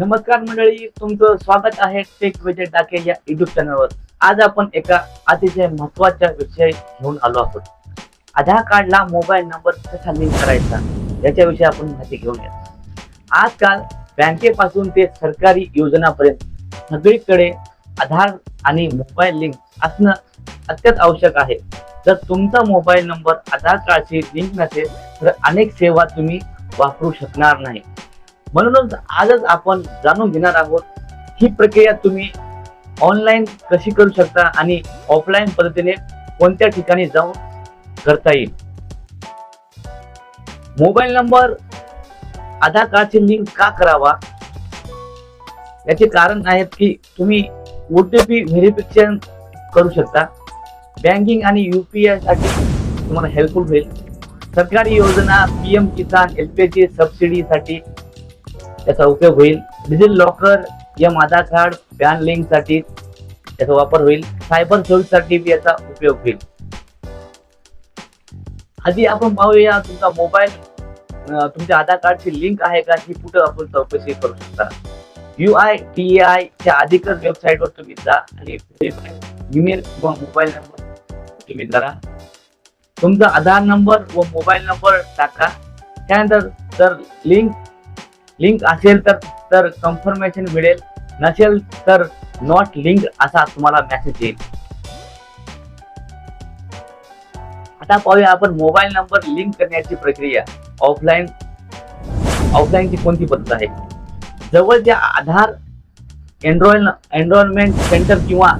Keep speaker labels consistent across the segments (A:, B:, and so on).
A: नमस्कार मंडळी तुमचं स्वागत आहे टेक विजय डाके या युट्यूब चॅनलवर आज आपण एका अतिशय महत्त्वाच्या विषय घेऊन आलो आहोत. आधार कार्डला मोबाईल नंबर कसा लिंक करायचा याच्याविषयी आपण माहिती घेऊया आजकाल बँकेपासून ते सरकारी योजनापर्यंत सगळीकडे आधार आणि मोबाईल लिंक असणं अत्यंत आवश्यक आहे. जर तुमचा मोबाईल नंबर आधार कार्डशी लिंक नसेल तर अनेक सेवा तुम्ही वापरू शकणार नाही. म्हणूनच आजच आपण जाणून घेणार आहोत ही प्रक्रिया तुम्ही ऑनलाईन कशी करू शकता आणि ऑफलाईन पद्धतीने कोणत्या ठिकाणी जाऊन करता येईल? मोबाईल नंबर आधार कार्डची लिंक का करावा? याचे कारण आहेत की तुम्ही ओटीपी व्हेरिफिकेशन करू शकता. बँकिंग आणि युपीआयसाठी तुम्हाला हेल्पफुल होईल. सरकारी योजना पीएम किसान एलपीजी सबसिडीसाठी त्याचा उपयोग होईल. Digital locker M Aadhaar card PAN लिंकसाठी त्याचा वापर होईल. सायबरसाठी बी याचा उपयोग होईल. आधी आपण पाहूया तुमचा मोबाईल तुमच्या आधार कार्डची लिंक आहे का? ही कुठं आपण चौकशी करू शकता? यू आय टी आय च्या अधिकृत वेबसाईटवर तुम्ही जा आणि ईमेल किंवा मोबाईल नंबर तुम्ही करा तुमचा आधार नंबर व मोबाईल नंबर टाका. त्यानंतर जर लिंक लिंक असेल तर तर कन्फर्मेशन मिळेल. नसेल तर नॉट लिंक असा तुम्हाला मेसेज येईल. आता पाहूया आपण मोबाईल नंबर लिंक करण्याची प्रक्रिया. ऑफलाईन ऑफलाईनची कोणती पद्धत आहे? जवळच्या आधार एनरोल एनरोलमेंट सेंटर किंवा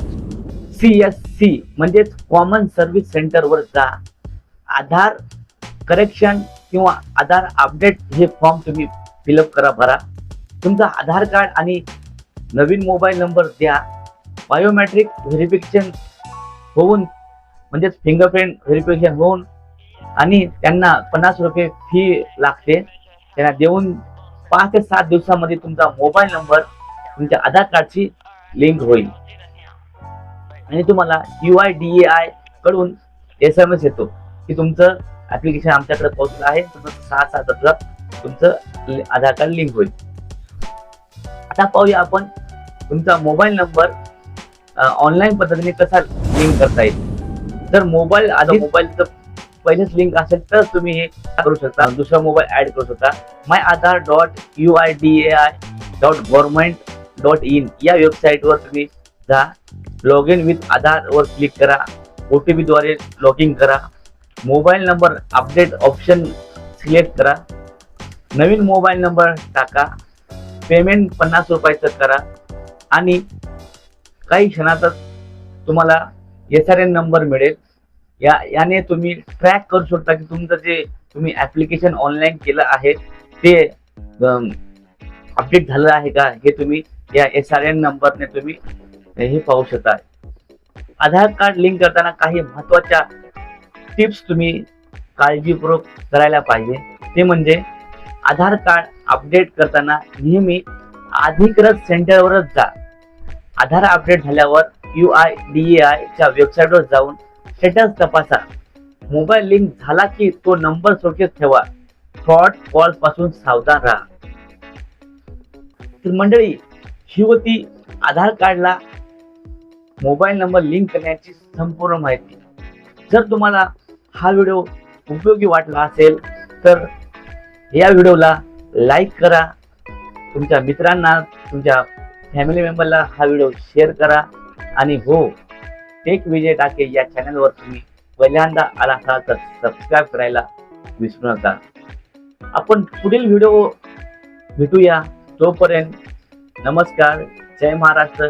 A: सी एस सी म्हणजेच कॉमन सर्व्हिस सेंटरवर जा. आधार करेक्शन किंवा आधार अपडेट हे फॉर्म तुम्ही फिलअप करा भरा. तुमचा आधार कार्ड आणि नवीन मोबाईल नंबर द्या. बायोमॅट्रिक व्हेरिफिकेशन होऊन म्हणजेच फिंगरप्रिंट व्हेरिफिकेशन होऊन आणि त्यांना पन्नास रुपये फी लागते. त्यांना देऊन पाच ते सात दिवसामध्ये तुमचा मोबाईल नंबर तुमच्या आधार कार्डची लिंक होईल. आणि तुम्हाला यू आय डी ए आयकडून एस एम एस येतो की तुमचं ऍप्लिकेशन आमच्याकडे पोहोचलं आहे. तुमचं सहा सात तुमचं आधार कार्ड लिंक होईल. आता पाहूया आपण तुमचा मोबाईल नंबर ऑनलाईन पद्धतीने कसा लिंक करता येईल. जर मोबाईल आधी मोबाईलचं पहिलेच लिंक असेल तर तुम्ही हे करू शकता. दुसरा मोबाईल ऍड करू शकता. My Aadhaar dot U I D A I dot government dot in या वेबसाईटवर तुम्ही जा. लॉग इन विथ आधार वर क्लिक करा. ओ टी पीद्वारे लॉग इन करा. Mobile number update option select करा. नवीन मोबाईल नंबर टाका. पेमेंट पन्नास रुपयाचं करा. आणि काही क्षणातच तुम्हाला एस आर एन नंबर मिळेल. या याने तुम्ही ट्रॅक करू शकता की तुमचं जे तुम्ही ऍप्लिकेशन ऑनलाईन केलं आहे ते अपडेट झालं आहे का? हे तुम्ही या एस आर एन नंबरने तुम्ही हे पाहू शकता. आधार कार्ड लिंक करताना काही महत्त्वाच्या टिप्स तुम्ही काळजीपूर्वक करायला पाहिजे. ते म्हणजे आधार कार्ड अपडेट करताना नेहमी अधिकृत सेंटरवरच जा. आधार अपडेट झाल्यावर U I D A I च्या वेबसाईटवर जाऊन स्टेटस तपासा. मोबाईल लिंक झाला की तो नंबर सुरक्षित ठेवा. फ्रॉड कॉलपासून सावधान राहा. तर मंडळी ही होती आधार कार्डला मोबाईल नंबर लिंक करण्याची संपूर्ण माहिती. जर तुम्हाला हा व्हिडिओ उपयोगी वाटला असेल तर या व्हिडिओला लाईक करा. तुमच्या मित्रांना तुमच्या फॅमिली मेंबरला हा व्हिडिओ शेअर करा. आणि हो टेक विजय टाके या चॅनलवर तुम्ही पहिल्यांदा आला असाल तर सबस्क्राईब करायला विसरू नका. आपण पुढील व्हिडिओ भेटूया. तोपर्यंत नमस्कार. जय महाराष्ट्र.